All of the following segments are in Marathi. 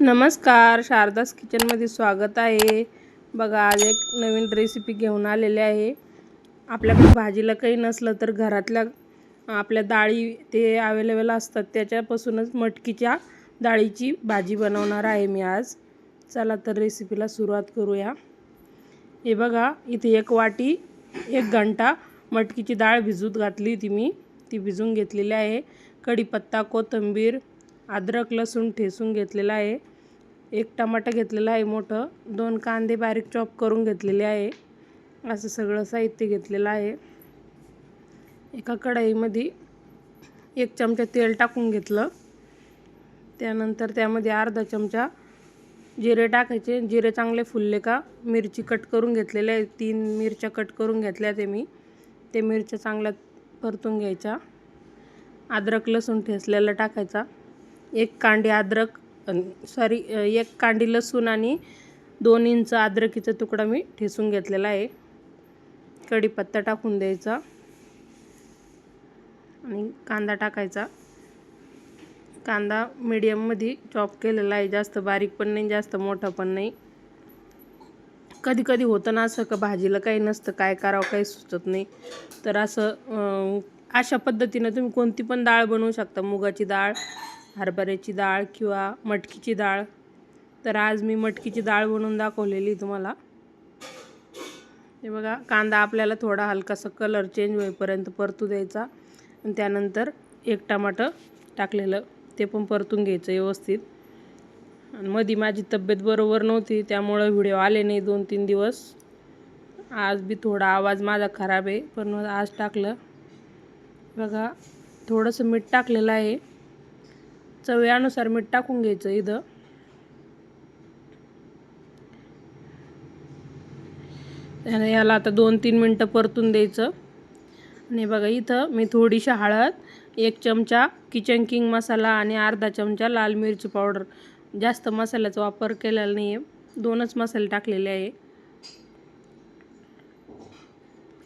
नमस्कार शारदास किचनमध्ये स्वागत आहे. बघा आज एक नवीन रेसिपी घेऊन आलेले आहे. आपल्याकडे भाजीला काही नसलं तर घरातल्या आपल्या डाळी ते अवेलेबल असतात त्याच्यापासूनच मटकीच्या डाळीची भाजी बनवणार आहे मी आज. चला तर रेसिपीला सुरुवात करूया. हे बघा इथे एक वाटी एक घंटा मटकीची डाळ भिजूत घातली होती मी. ती भिजून घेतलेली आहे. कढीपत्ता कोथिंबीर अद्रक लसूण ठेसून घेतलेला आहे. एक टमाटा घेतलेला आहे मोठं. दोन कांदे बारीक चॉप करून घेतलेले आहे. असं सगळं साहित्य घेतलेलं आहे. एका कढईमध्ये एक चमचा तेल टाकून घेतलं. त्यानंतर त्यामध्ये अर्धा चमचा जिरे टाकायचे. जिरे चांगले फुलले का मिरची कट करून घेतलेल्या आहे तीन मिरच्या कट करून घेतल्या ते मी. ते मिरच्या चांगल्या परतून घ्यायच्या. अद्रक लसूण ठेचलेला टाकायचा. एक कांडे अद्रक सॉरी एक कांडी लसूण आणि दोन इंच अद्रकीचा तुकडा मी ठेसून घेतलेला आहे. कढीपत्ता टाकून द्यायचा. आणि कांदा टाकायचा. कांदा मीडियममध्ये चॉप केलेला आहे. जास्त बारीक पण नाही जास्त मोठा पण नाही. कधी कधी होतं ना असं का भाजीला काही नसतं काय करावं काही सुचत नाही. तर असं अशा पद्धतीनं तुम्ही कोणती पण डाळ बनवू शकता. मुगाची डाळ हरभऱ्याची डाळ किंवा मटकीची डाळ. तर आज मी मटकीची डाळ बनवून दाखवलेली तुम्हाला. हे बघा कांदा आपल्याला थोडा हलकासा कलर चेंज होईपर्यंत परतू द्यायचा. आणि त्यानंतर एक टमाटर टाकलेलं ते पण परतून घ्यायचं व्यवस्थित. आणि मधी माझी तब्येत बरोबर नव्हती त्यामुळं व्हिडिओ आले नाही दोन तीन दिवस. आज बी थोडा आवाज माझा खराब आहे पण आज टाकलं. बघा थोडंसं मीठ टाकलेलं आहे. चव्यानुसार मीठ टाकून घ्यायचं इथं. त्याने याला आता दोन तीन मिनटं परतून द्यायचं. आणि बघा इथं मी थोडीशी हळद एक चमचा किचन किंग मसाला आणि अर्धा चमचा लाल मिरची पावडर. जास्त मसाल्याचा वापर केलेला नाही आहे दोनच मसाले टाकलेले आहे.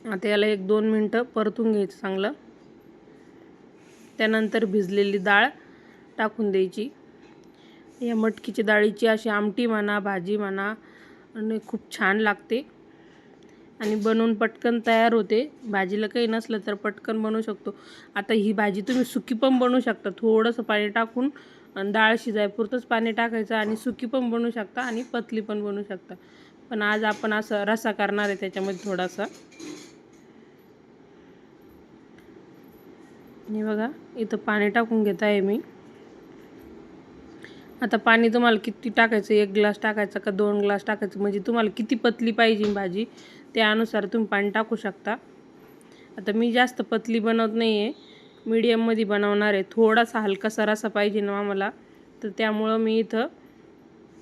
आता याला एक दोन मिनटं परतून घ्यायचं चांगलं. त्यानंतर भिजलेली डाळ टाकून द्यायची. या मटकीची डाळीची अशी आमटी म्हणा भाजी म्हणा आणि खूप छान लागते. आणि बनवून पटकन तयार होते. भाजीला काही नसलं तर पटकन बनवू शकतो. आता ही भाजी तुम्ही सुकी पण बनवू शकता. थोडंसं पाणी टाकून आणि डाळ शिजायपुरतंच पाणी टाकायचं आणि सुकी पण बनवू शकता आणि पतली पण बनवू शकता. पण आज आपण असं रसा करणार आहे त्याच्यामध्ये थोडासा. हे बघा इथं पाणी टाकून घेत आहे मी. आता पाणी तुम्हाला किती टाकायचं? एक ग्लास टाकायचं का दोन ग्लास टाकायचं? म्हणजे तुम्हाला किती पतली पाहिजे भाजी? त्यानुसार तुम्ही पाणी टाकू शकता. आता मी जास्त पतली बनवत नाही आहे मीडियममध्ये बनवणार आहे. थोडासा हलकासा रसा पाहिजे ना आम्हाला. तर त्यामुळं मी इथं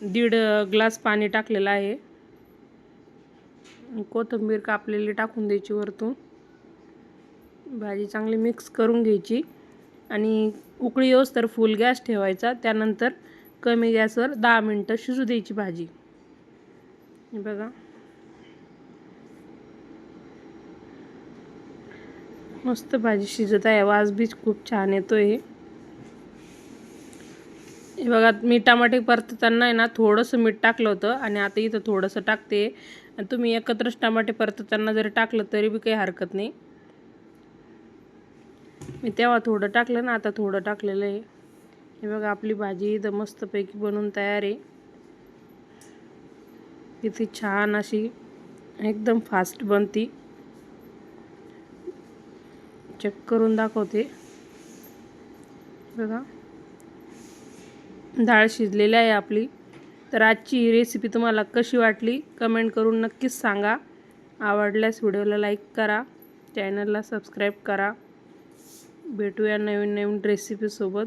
दीड ग्लास पाणी टाकलेलं आहे. कोथिंबीर कापलेली टाकून द्यायची वरतून. भाजी चांगली मिक्स करून घ्यायची. आणि उकळी येऊस तर फुल गॅस ठेवायचा. त्यानंतर कमी गॅसवर दहा मिनटं शिजू द्यायची भाजी. बघा. मस्त भाजी शिजत आहे. वास बी खूप छान येतो आहे हे बघा मी टमाटे परतताना आहे ना थोडंसं मीठ टाकलं होतं आणि आता इथं थोडंसं टाकते. आणि तुम्ही एकत्रच टमाटे परतताना जरी टाकलं तरी बी काही हरकत नाही. मी तेव्हा थोडं टाकलं ना आता थोडं टाकलेलं आहे. हे बघा आपली भाजी इथं मस्तपैकी बनवून तयार आहे. किती छान अशी एकदम फास्ट बनती. चेक करून दाखवते. बघा. डाळ शिजलेली आहे आपली. तर आजची ही रेसिपी तुम्हाला कशी वाटली कमेंट करून नक्कीच सांगा. आवडल्यास व्हिडिओला लाईक करा. चॅनलला सबस्क्राईब करा. भेटूया नवीन नवीन रेसिपीसोबत